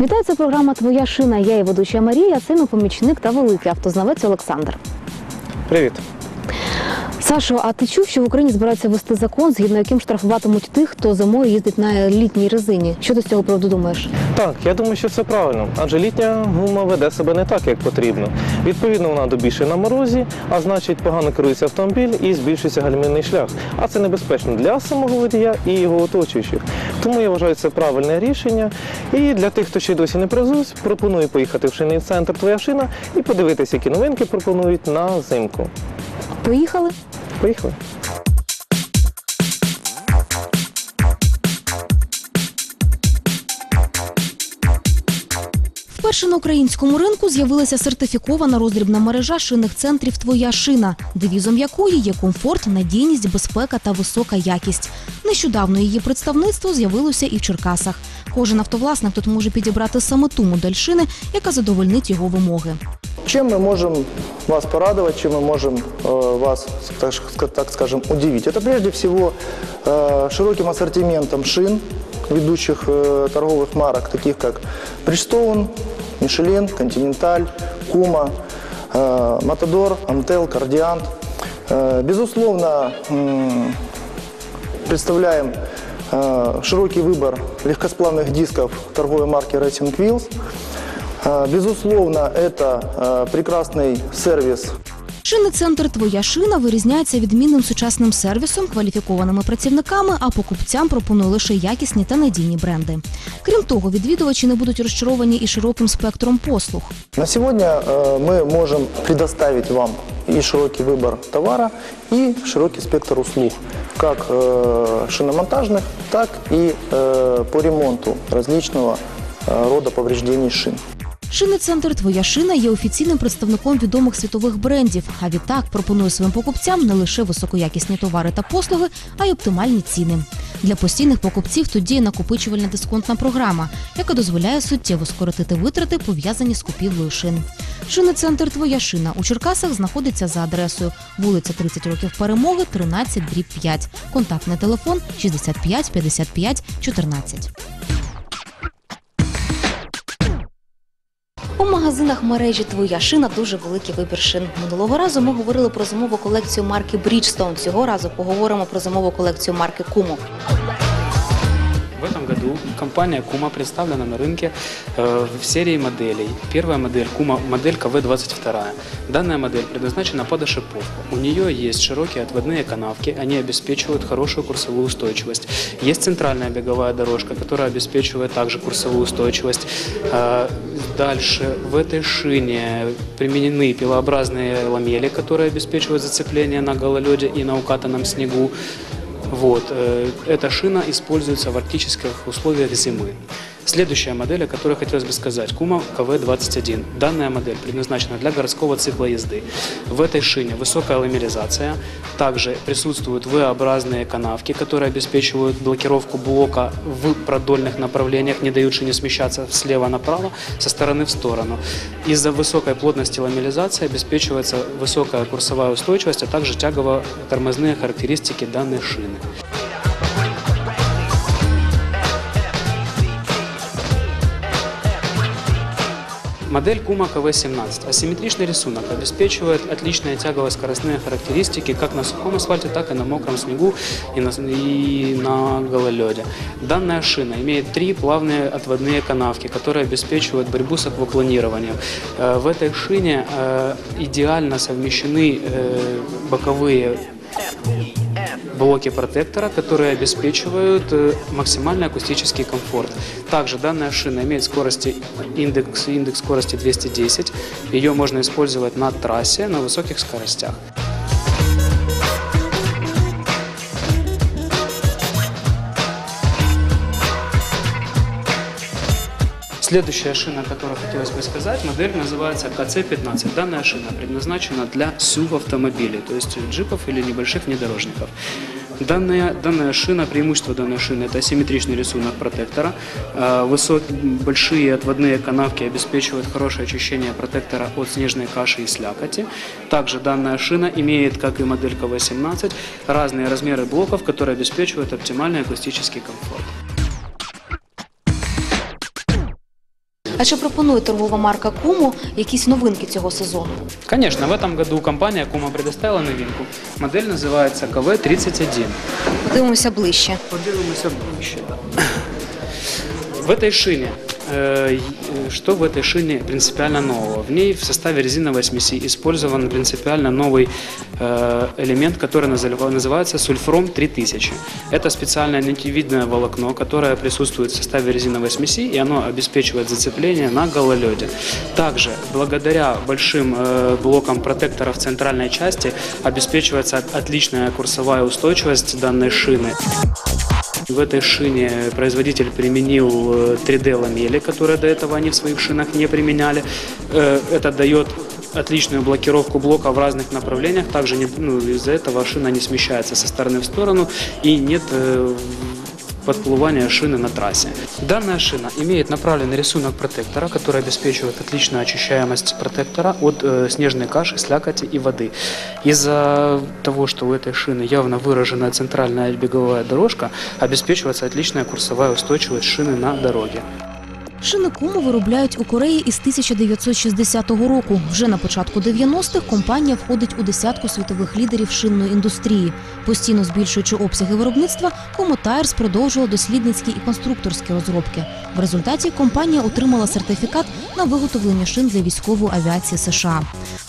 Вітаю, це програма Твоя шина. Я і ведуча Марія, це мій помічник та великий автознавець Олександр. Привіт. Сашо, а ти чув, що в Україні збираються вести закон, згідно яким штрафуватимуть тих, хто зимою їздить на літній резині? Що ти з цього приводу думаєш? Так, я думаю, що це правильно, адже літня гума веде себе не так, як потрібно. Відповідно, вона добільше на морозі, а значить погано керується автомобіль і збільшується гальмівний шлях. А це небезпечно для самого водія і його оточуючих. Тому я вважаю це правильне рішення. І для тих, хто ще й досі не призусь, пропоную поїхати в шинний центр Твоя шина і подивитися, які новинки пропонують на зимку. Поїхали? Поїхали. Вперше на українському ринку з'явилася сертифікована роздрібна мережа шинних центрів Твоя шина, девізом якої є комфорт, надійність, безпека та висока якість. Нещодавно її представництво з'явилося і в Черкасах. Кожен автовласник тут може підібрати саме ту модель шини, яка задовольнить його вимоги. Чем мы можем вас порадовать, чем мы можем э, вас, так, ш- так скажем, удивить? Это прежде всего э, широким ассортиментом шин ведущих э, торговых марок, таких как Bridgestone, Michelin, Continental, Kuma, э, Matador, Amtel, Cardiant. Э, безусловно, представляем э, широкий выбор легкосплавных дисков торговой марки Racing Wheels. Безусловно, это прекрасный сервис Шинний центр Твоя шина вирізняється відмінним сучасним сервісом, кваліфікованими працівниками, а покупцям пропонує лише якісні та надійні бренди. Крім того, відвідувачі не будуть розчаровані і широким спектром послуг. На сегодня э, мы можем предоставить вам и широкий выбор товара, и широкий спектр услуг, как э, шиномонтажных, так и э, по ремонту различного э, рода повреждений шин. Шинний центр Твоя шина є офіційним представником відомих світових брендів. А відтак пропонує своїм покупцям не лише високоякісні товари та послуги, а й оптимальні ціни. Для постійних покупців тут діє накопичувальна дисконтна програма, яка дозволяє суттєво скоротити витрати, пов'язані з купівлею шин. Шинний центр Твоя шина у Черкасах знаходиться за адресою вулиця 30 років перемоги, 13 дріб 5. Контактний телефон 65 55 14. У магазинах мережі Твоя шина дуже великий вибір шин. Минулого разу ми говорили про зимову колекцію марки Bridgestone. Цього разу поговоримо про зимову колекцію марки Kumo. В этом году компания Kuma представлена на рынке э, в серии моделей. Первая модель Kuma модель КВ-22. Данная модель предназначена под ошиповку. У нее есть широкие отводные канавки, они обеспечивают хорошую курсовую устойчивость. Есть центральная беговая дорожка, которая обеспечивает также курсовую устойчивость. Э, Дальше в этой шине применены пилообразные ламели, которые обеспечивают зацепление на гололеде и на укатанном снегу. Вот, э, эта шина используется в арктических условиях зимы. Следующая модель, о которой хотелось бы сказать, Kuma KV-21. Данная модель предназначена для городского цикла езды. В этой шине высокая ламелизация. Также присутствуют V-образные канавки, которые обеспечивают блокировку блока в продольных направлениях, не дают шине смещаться слева направо, со стороны в сторону. Из-за высокой плотности ламелизации обеспечивается высокая курсовая устойчивость, а также тягово-тормозные характеристики данной шины. Модель Kuma KV-17. Асимметричный рисунок обеспечивает отличные тягово-скоростные характеристики как на сухом асфальте, так и на мокром снегу и на, и на гололеде. Данная шина имеет три плавные отводные канавки, которые обеспечивают борьбу с аквапланированием. Э, В этой шине э, идеально совмещены э, боковые блоки протектора, которые обеспечивают э, максимальный акустический комфорт. Также данная шина имеет скорости, индекс, индекс скорости 210. Ее можно использовать на трассе на высоких скоростях. Следующая шина, которую хотелось бы сказать, модель называется КЦ-15. Данная шина предназначена для SUV автомобилей, то есть джипов или небольших внедорожников. Данная, данная шина, преимущество данной шины – это асимметричный рисунок протектора. Э, высок- большие отводные канавки обеспечивают хорошее очищение протектора от снежной каши и слякоти. Также данная шина имеет, как и модель КВ-17, разные размеры блоков, которые обеспечивают оптимальный акустический комфорт. А чи пропонує торгова марка Куму якісь новинки цього сезону? Конечно, в этом году компания Кума предоставила новинку. Модель называется КВ-31. Подивимося ближче. Подивимося ближче. да. В этой шине, э, й- э, что в этой шине принципиально нового? В ней в составе резиновой смеси использован принципиально новый э, элемент, который называ- называется сульфром 3000. Это специальное нитевидное волокно, которое присутствует в составе резиновой смеси, и оно обеспечивает зацепление на гололеде. Также, благодаря большим э, блокам протекторов центральной части, обеспечивается отличная курсовая устойчивость данной шины. В этой шине производитель применил э, 3D-ламели, которые до этого они в своих шинах не применяли. Э, Это дает отличную блокировку блока в разных направлениях. Также ну, из-за этого шина не смещается со стороны в сторону и нет э, подплывания шины на трассе. Данная шина имеет направленный рисунок протектора, который обеспечивает отличную очищаемость протектора от э, снежной каши, слякоти и воды. Из-за того, что у этой шины явно выраженная центральная беговая дорожка, обеспечивается отличная курсовая устойчивость шины на дороге. Шини Куму виробляють у Кореї із 1960 року. Вже на початку 90-х компанія входить у десятку світових лідерів шинної індустрії. Постійно збільшуючи обсяги виробництва, Кому Tires продовжувала дослідницькі і конструкторські розробки. В результаті компанія отримала сертифікат на виготовлення шин для військової авіації США.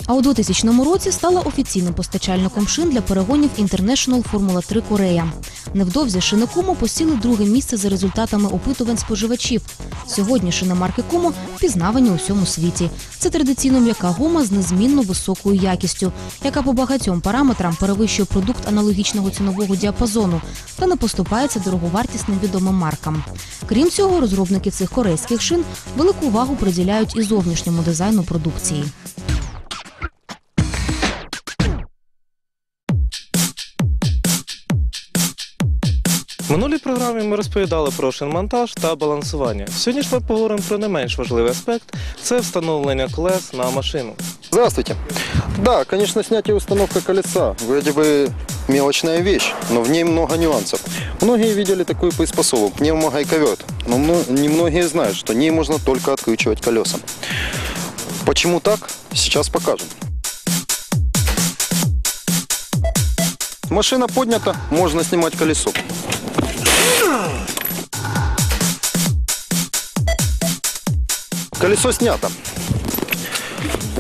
А у 2000 році стала офіційним постачальником шин для перегонів International Формула 3 Корея. Невдовзі шини Кумо посіли друге місце за результатами опитувань споживачів. Сьогодні шини марки кому впізнавані у всьому світі. Це традиційно м'яка гума з незмінно високою якістю, яка по багатьом параметрам перевищує продукт аналогічного цінового діапазону та не поступається дороговартісним відомим маркам. Крім цього, розробники цих корейських шин велику увагу приділяють і зовнішньому дизайну продукції. минулій програмі ми розповідали про шинмонтаж та балансування. Сьогодні ж ми поговоримо про не менш важливий аспект це встановлення колес на машину. Здравствуйте. Да, конечно, снятие и установка колеса вроде бы мелочная вещь, но в ней много нюансов. Многие видели такую приспособу – пневмогайковерт, но мно- немногие знают, что ней можно только откручивать колеса. Почему так? Сейчас покажем. Машина поднята, можно снимать колесо. Колесо снято.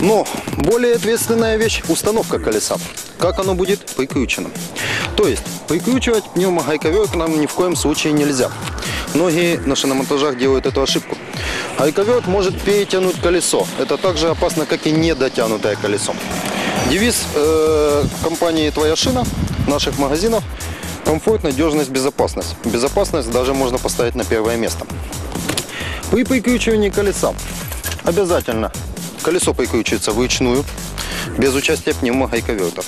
Но более ответственная вещь – установка колеса. Как оно будет прикручено. То есть прикручивать пневмогайковерт нам ни в коем случае нельзя. Многие на шиномонтажах делают эту ошибку. Гайковерт может перетянуть колесо. Это так же опасно, как и недотянутое колесо. Девиз э, компании «Твоя шина» наших магазинов – комфорт, надежность, безопасность. Безопасность даже можно поставить на первое место. При прикручивании колеса обязательно колесо прикручивается вручную, без участия пневмогайковерта.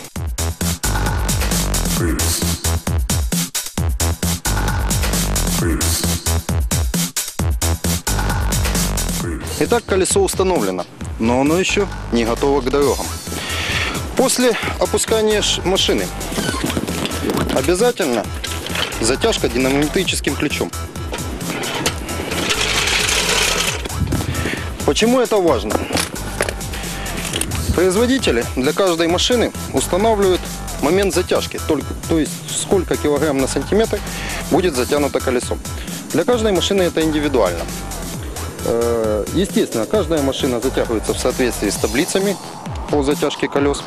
Итак, колесо установлено, но оно еще не готово к дорогам. После опускания машины обязательно затяжка динамометрическим ключом. Почему это важно? Производители для каждой машины устанавливают момент затяжки, то есть сколько килограмм на сантиметр будет затянуто колесо. Для каждой машины это индивидуально. Э, Естественно, каждая машина затягивается в соответствии с таблицами по затяжке колес.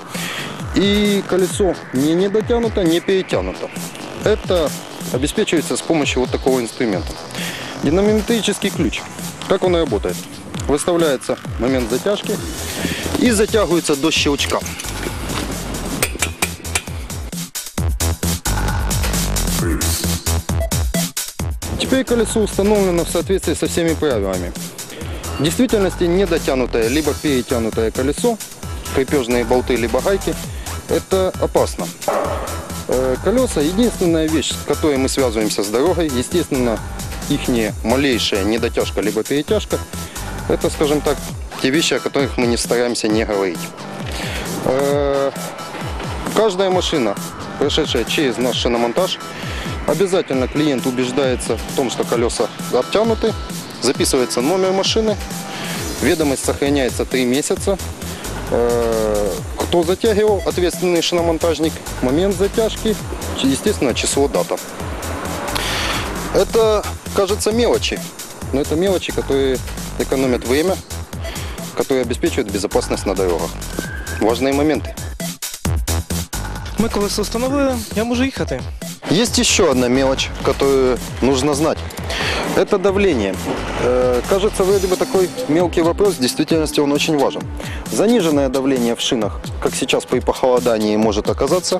И колесо не недотянуто, не перетянуто. Это обеспечивается с помощью вот такого инструмента. Динамометрический ключ. Как он работает? Выставляется момент затяжки и затягивается до щелчка. Теперь колесо установлено в соответствии со всеми правилами. В действительности недотянутое либо перетянутое колесо, крепежные болты либо гайки, это опасно. Э, Колеса единственная вещь, с которой мы связываемся с дорогой. Естественно, их малейшая недотяжка либо перетяжка, это, скажем так, те вещи, о которых мы не стараемся не говорить. Э, Каждая машина, прошедшая через наш шиномонтаж, обязательно клиент убеждается в том, что колеса обтянуты, записывается номер машины, Ведомость сохраняется 3 месяца. Э, Кто затягивал, ответственный шиномонтажник, момент затяжки, естественно, число, дата. Это, кажется, мелочи, но это мелочи, которые экономят время, которые обеспечивают безопасность на дорогах. Важные моменты. Ми колесо встановили, я можу їхати. Есть еще одна мелочь, которую нужно знать. Это давление. Э, Кажется, вроде бы такой мелкий вопрос, в действительности он очень важен. Заниженное давление в шинах, как сейчас при похолодании может оказаться,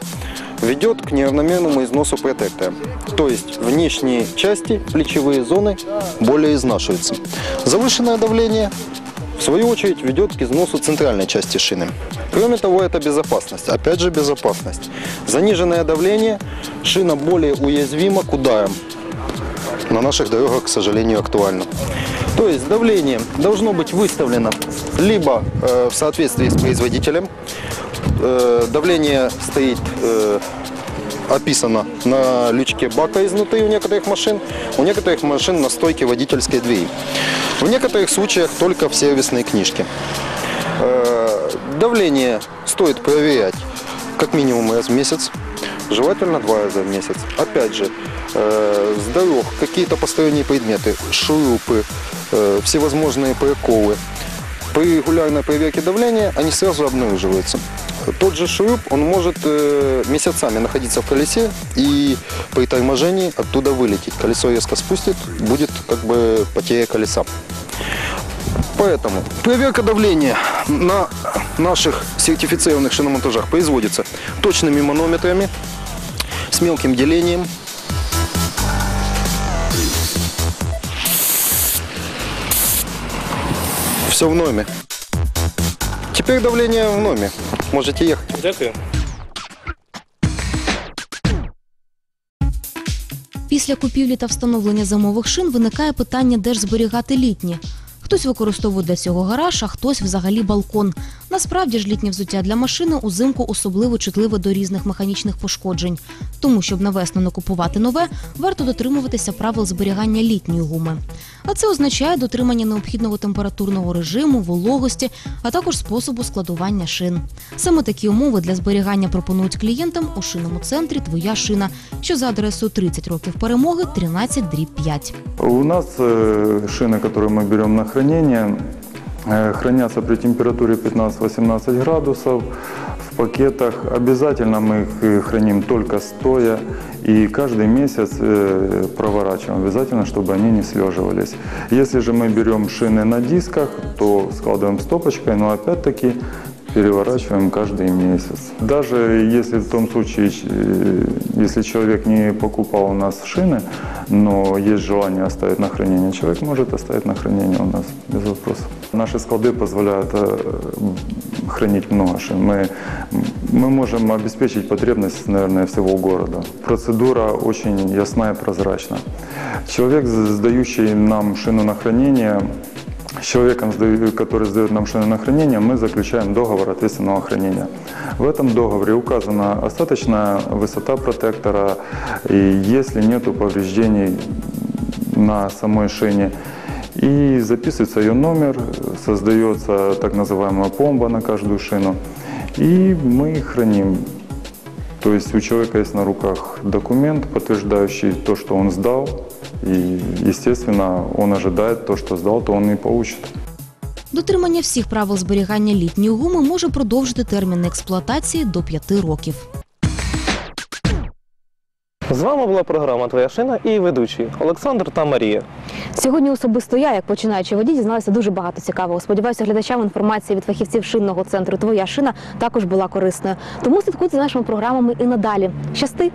ведет к неравномерному износу протектора. То есть внешние части, плечевые зоны более изнашиваются. Завышенное давление в свою очередь ведет к износу центральной части шины. Кроме того, это безопасность. Опять же безопасность. Заниженное давление, шина более уязвима к ударам. На наших дорогах, к сожалению, актуально. То есть давление должно быть выставлено либо э, в соответствии с производителем. Э, давление стоит э, описано на лючке бака изнутри у некоторых машин, у некоторых машин на стойке водительской двери. В некоторых случаях только в сервисной книжке. Э, Давление стоит проверять как минимум раз в месяц, желательно два раза в месяц. Опять же, с дорог какие-то посторонние предметы, шурупы, э, всевозможные проколы. При регулярной проверке давления они сразу обнаруживаются. Тот же шуруп, он может э, месяцами находиться в колесе и при торможении оттуда вылететь. Колесо резко спустит, будет как бы потеря колеса. Поэтому проверка давления на наших сертифицированных шиномонтажах производится точными манометрами с мелким делением. Все в норме. Теперь давление в норме. Можете ехать. Дякую. Після купівлі та встановлення зимових шин виникає питання, де ж зберігати літні. Хтось використовує для цього гараж, а хтось взагалі балкон. Насправді ж літнє взуття для машини узимку особливо чутливе до різних механічних пошкоджень. Тому, щоб на весну не купувати нове, варто дотримуватися правил зберігання літньої гуми. А це означає дотримання необхідного температурного режиму, вологості, а також способу складування шин. Саме такі умови для зберігання пропонують клієнтам у шинному центрі Твоя шина, що за адресою 30 років перемоги 13 дріб 5. У нас э, шины, которые мы берем на хранение, э, хранятся при температуре 15-18 градусов в пакетах. Обязательно мы их э, храним только стоя и каждый месяц э, проворачиваем обязательно, чтобы они не слеживались. Если же мы берем шины на дисках, то складываем стопочкой, но опять-таки переворачиваем каждый месяц. Даже если в том случае, э, если человек не покупал у нас шины, но есть желание оставить на хранение, человек может оставить на хранение у нас без вопросов. Наши склады позволяют э, хранить много шин. Мы, мы можем обеспечить потребность, наверное, всего города. Процедура очень ясна и прозрачна. Человек, сдающий нам шину на хранение, с человеком, который сдает нам шины на хранение, мы заключаем договор ответственного хранения. В этом договоре указана остаточная высота протектора, и если нет повреждений на самой шине, и записывается ее номер, создается так называемая пломба на каждую шину, и мы храним. То есть у человека есть на руках документ, подтверждающий то, что он сдал, и, естественно, он ожидает то, что сдал, то он и получит. Дотримання всіх правил зберігання літньої гуми може продовжити термін експлуатації до 5 років. З вами була програма Твоя шина і ведучі Олександр та Марія. Сьогодні особисто я, як починаючий водій, дізналася дуже багато цікавого. Сподіваюся, глядачам інформація від фахівців шинного центру Твоя шина також була корисною. Тому слідкуйте за нашими програмами і надалі. Щасти!